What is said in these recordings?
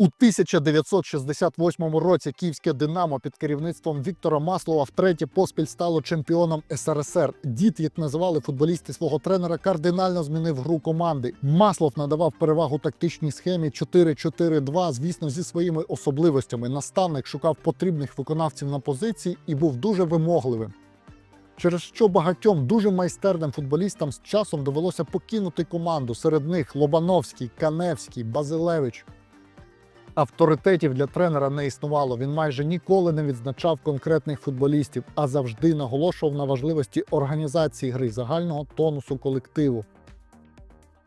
У 1968 році київське Динамо під керівництвом Віктора Маслова втретє поспіль стало чемпіоном СРСР. Дід, як називали футболісти свого тренера, кардинально змінив гру команди. Маслов надавав перевагу тактичній схемі 4-4-2, звісно, зі своїми особливостями. Наставник шукав потрібних виконавців на позиції і був дуже вимогливим. Через що багатьом дуже майстерним футболістам з часом довелося покинути команду. Серед них Лобановський, Каневський, Базилевич. Авторитетів для тренера не існувало. Він майже ніколи не відзначав конкретних футболістів, а завжди наголошував на важливості організації гри загального тонусу колективу.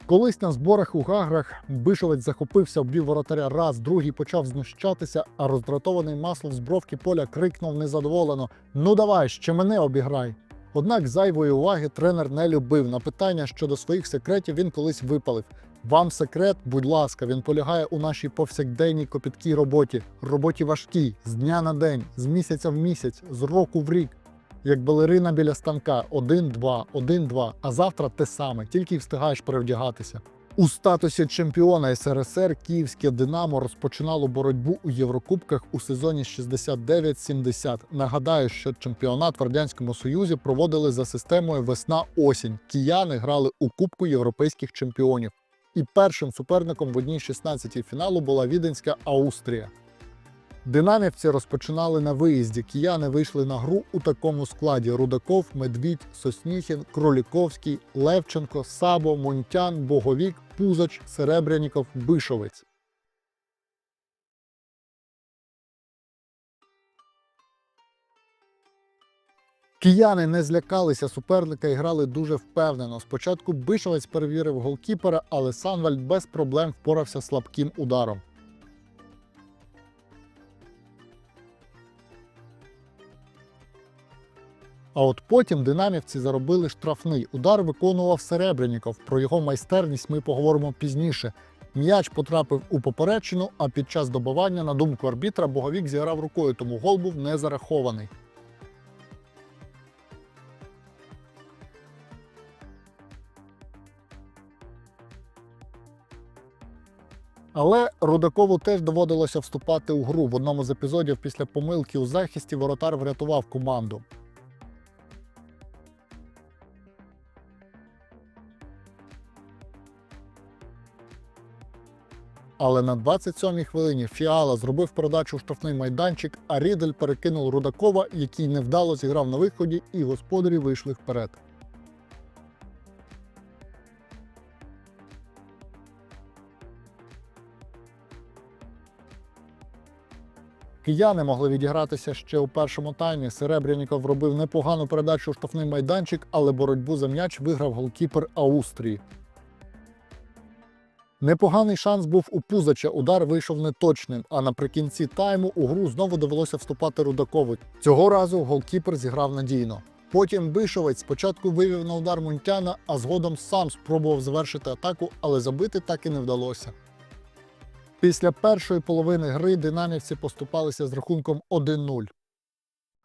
Колись на зборах у Гаграх Бишовець захопився в бів воротаря раз, другий почав знущатися, а роздратований маслов з бровки поля крикнув незадоволено: Ну давай, ще мене обіграй. Однак зайвої уваги тренер не любив. На питання щодо своїх секретів він колись випалив. Вам секрет, будь ласка, він полягає у нашій повсякденній копіткій роботі, роботі важкій, з дня на день, з місяця в місяць, з року в рік. Як балерина біля станка, один-два, один-два, а завтра те саме, тільки й встигаєш перевдягатися. У статусі чемпіона СРСР київське Динамо розпочинало боротьбу у Єврокубках у сезоні 69-70. Нагадаю, що чемпіонат в радянському союзі проводили за системою весна-осінь. Кияни грали у Кубку європейських чемпіонів. І першим суперником в одній 16 фіналу була віденська Аустрія. Динамівці розпочинали на виїзді. Кияни вийшли на гру у такому складі: Рудаков, Медвідь, Сосніхін, Кроліковський, Левченко, Сабо, Мунтян, Боговік, Пузач, Серебряніков, Бишовець. Кияни не злякалися суперника і грали дуже впевнено. Спочатку Бишовець перевірив голкіпера, але Санвальд без проблем впорався слабким ударом. А от потім динамівці заробили штрафний. Удар виконував Серебряніков. Про його майстерність ми поговоримо пізніше. М'яч потрапив у поперечину, а під час добивання, на думку арбітра, Боговік зіграв рукою, тому гол був не зарахований. Але Рудакову теж доводилося вступати у гру. В одному з епізодів після помилки у захисті воротар врятував команду. Але на 27-й хвилині Фіала зробив передачу у штрафний майданчик, а Рідель перекинув Рудакова, який невдало зіграв на виході, і господарі вийшли вперед. Кияни могли відігратися ще у першому таймі. Серебряніков робив непогану передачу у штрафний майданчик, але боротьбу за м'яч виграв голкіпер Аустрії. Непоганий шанс був у Пузача. Удар вийшов неточним, а наприкінці тайму у гру знову довелося вступати Рудакову. Цього разу голкіпер зіграв надійно. Потім Бишовець спочатку вивів на удар Мунтяна, а згодом сам спробував завершити атаку, але забити так і не вдалося. Після першої половини гри динамівці поступалися з рахунком 1-0.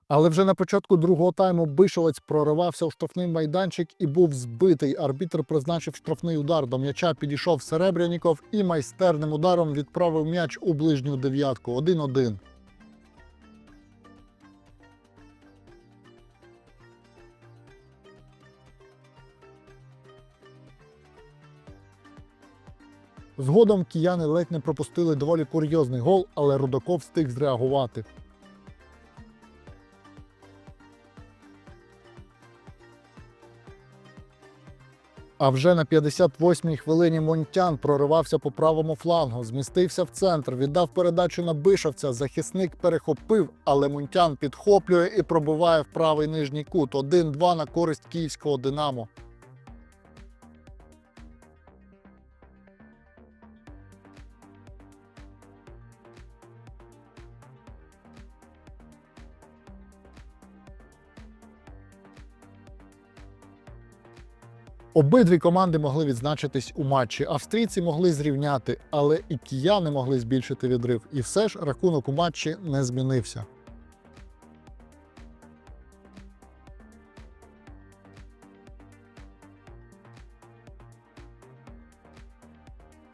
Але вже на початку другого тайму Бишовець проривався у штрафний майданчик і був збитий. Арбітр призначив штрафний удар. До м'яча підійшов Серебряніков і майстерним ударом відправив м'яч у ближню дев'ятку 1-1. Згодом кияни ледь не пропустили доволі курйозний гол, але Рудаков встиг зреагувати. А вже на 58-й хвилині Монтян проривався по правому флангу, змістився в центр, віддав передачу на Бишовця. Захисник перехопив, але Монтян підхоплює і пробиває в правий нижній кут. 1-2 на користь київського Динамо. Обидві команди могли відзначитись у матчі. Австрійці могли зрівняти, але і кияни могли збільшити відрив. І все ж рахунок у матчі не змінився.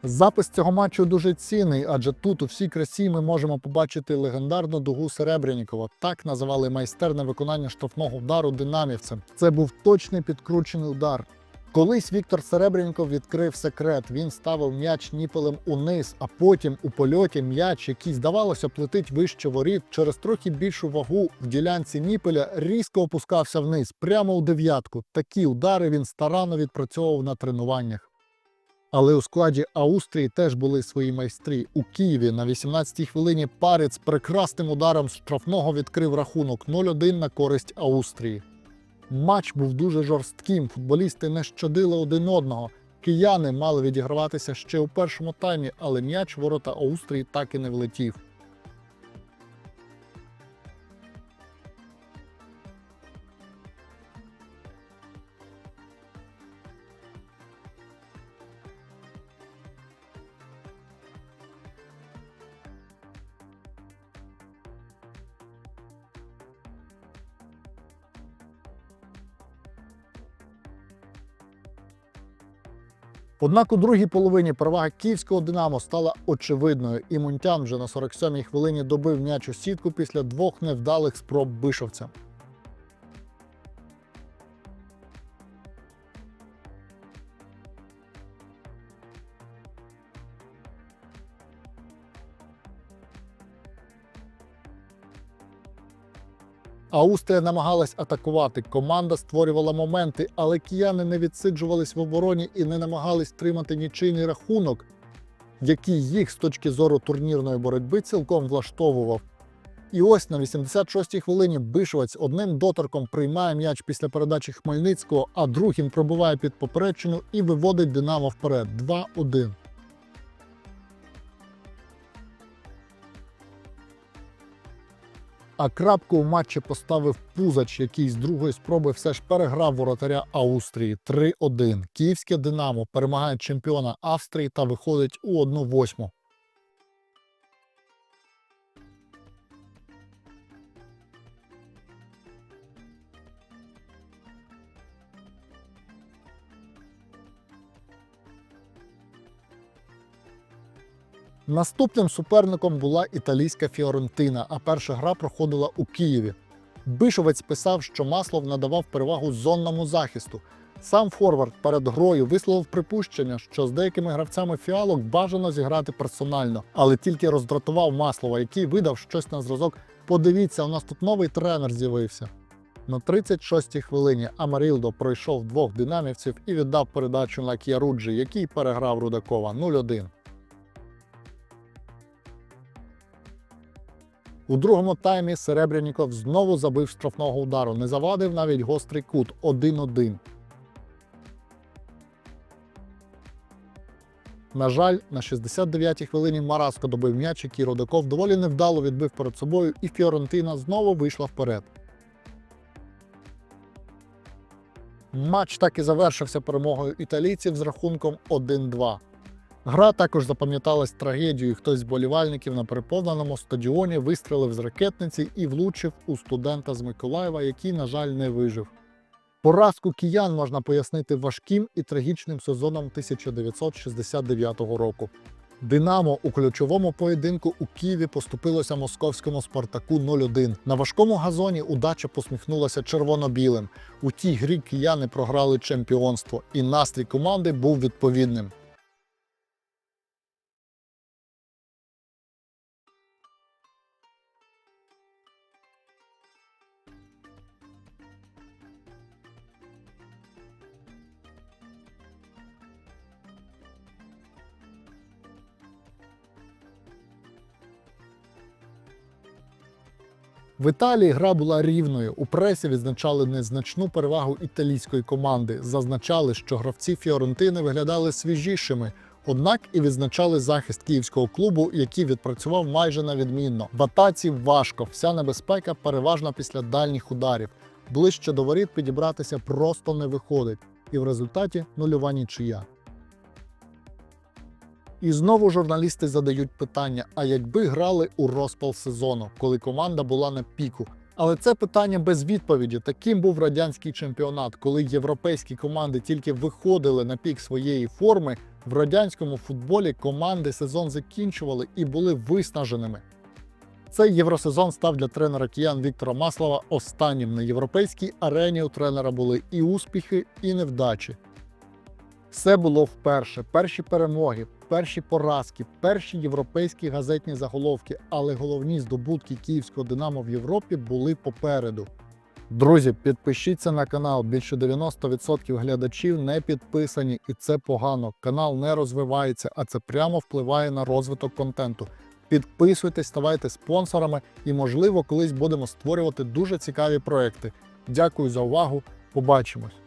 Запис цього матчу дуже цінний, адже тут у всій красі ми можемо побачити легендарну дугу Серебрянікова. Так називали майстерне виконання штрафного удару динамівцем. Це був точний підкручений удар. Колись Віктор Серебряніков відкрив секрет. Він ставив м'яч ніпелем униз, а потім у польоті м'яч, який здавалося плетить вище воріт, через трохи більшу вагу в ділянці ніпеля різко опускався вниз, прямо у дев'ятку. Такі удари він старанно відпрацьовував на тренуваннях. Але у складі Австрії теж були свої майстри. У Києві на 18-й хвилині парець прекрасним ударом штрафного відкрив рахунок 0-1 на користь Австрії. Матч був дуже жорстким. Футболісти не щадили один одного. Кияни мали відіграватися ще у першому таймі, але м'яч ворота Аустрії так і не влетів. Однак у другій половині перевага київського Динамо стала очевидною, і Мунтян вже на 47-й хвилині добив м'яч у сітку після двох невдалих спроб бишовця. Аустрія намагалась атакувати. Команда створювала моменти, але кияни не відсиджувались в обороні і не намагались тримати нічийний рахунок, який їх з точки зору турнірної боротьби цілком влаштовував. І ось на 86-й хвилині Бишовець одним доторком приймає м'яч після передачі Хмельницького, а другим пробиває під поперечину і виводить Динамо вперед 2-1. А крапку у матчі поставив Пузач, який з другої спроби все ж переграв воротаря Австрії 3-1. Київське Динамо перемагає чемпіона Австрії та виходить у 1-8. Наступним суперником була італійська Фіорентина, а перша гра проходила у Києві. Бишовець писав, що Маслов надавав перевагу зонному захисту. Сам Форвард перед грою висловив припущення, що з деякими гравцями фіалок бажано зіграти персонально, але тільки роздратував Маслова, який видав щось на зразок. Подивіться, у нас тут новий тренер з'явився. На 36-й хвилині Амарілдо пройшов двох динамівців і віддав передачу на Кіаруджі, який переграв Рудакова 0-1. У другому таймі Серебряніков знову забив штрафного удару, не завадив навіть гострий кут 1-1. На жаль, на 69-й хвилині Мараско добив м'яч, який Родаков доволі невдало відбив перед собою, і Фіорентина знову вийшла вперед. Матч так і завершився перемогою італійців з рахунком 1-2. Гра також запам'яталась трагедією. Хтось з болівальників на переповненому стадіоні вистрелив з ракетниці і влучив у студента з Миколаєва, який, на жаль, не вижив. Поразку киян можна пояснити важким і трагічним сезоном 1969 року. Динамо у ключовому поєдинку у Києві поступилося московському Спартаку 0-1. На важкому газоні удача посміхнулася червоно-білим. У тій грі кияни програли чемпіонство, і настрій команди був відповідним. В Італії гра була рівною. У пресі відзначали незначну перевагу італійської команди. Зазначали, що гравці Фіорентини виглядали свіжішими. Однак і відзначали захист київського клубу, який відпрацював майже на відмінно. В атаці важко, вся небезпека переважно після дальніх ударів. Ближче до воріт підібратися просто не виходить, і в результаті нульова нічия. І знову журналісти задають питання: а якби грали у розпал сезону, коли команда була на піку? Але це питання без відповіді. Таким був радянський чемпіонат, коли європейські команди тільки виходили на пік своєї форми, В радянському футболі команди сезон закінчували і були виснаженими. Цей євросезон став для тренера киян Віктора Маслова останнім на європейській арені. У тренера були і успіхи, і невдачі. Все було вперше. Перші перемоги, перші поразки, перші європейські газетні заголовки, але головні здобутки київського Динамо в Європі були попереду. Друзі, підпишіться на канал. Більше 90% глядачів не підписані, і це погано. Канал не розвивається, а це прямо впливає на розвиток контенту. Підписуйтесь, ставайте спонсорами і, можливо, колись будемо створювати дуже цікаві проекти. Дякую за увагу. Побачимось!